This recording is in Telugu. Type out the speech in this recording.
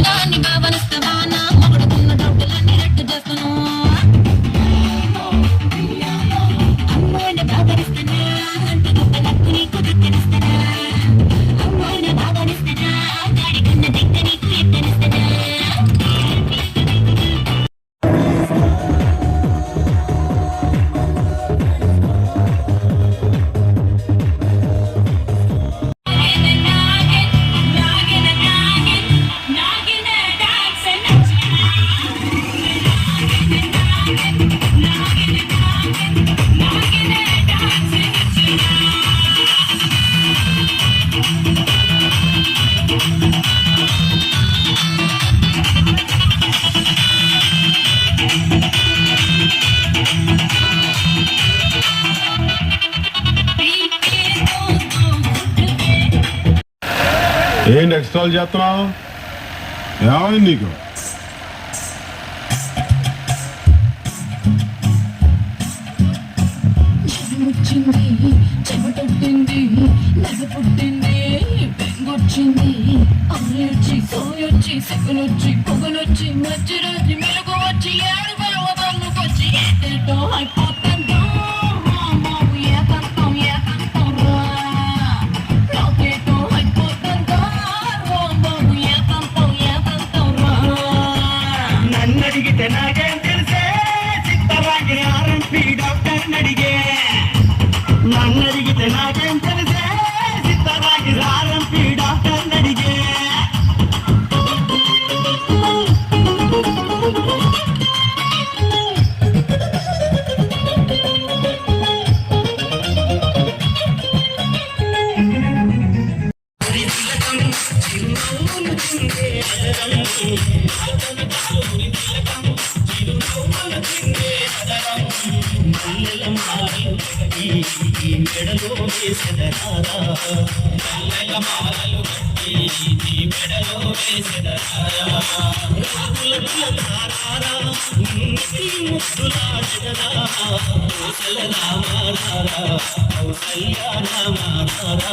Nani Baba ఏంటి ఎక్స్ట్రాల్ చేస్తున్నావు? ఏమైంది నీకు? వచ్చింది చెమటొట్టింది నన్నడిగితే నాకేం తెలిసే చిత్తరాగి ఆర్ఎంపీ డాక్టర్ అడిగే నన్నడిగితే మెడలో వేసెదరారా నల్లెల మాలలు కట్టి నీ మెడలో వేసెదరారా రాగుల తారారా ముట్టి ముద్దులాడరా కౌసల రామారా కౌసల్య రామారా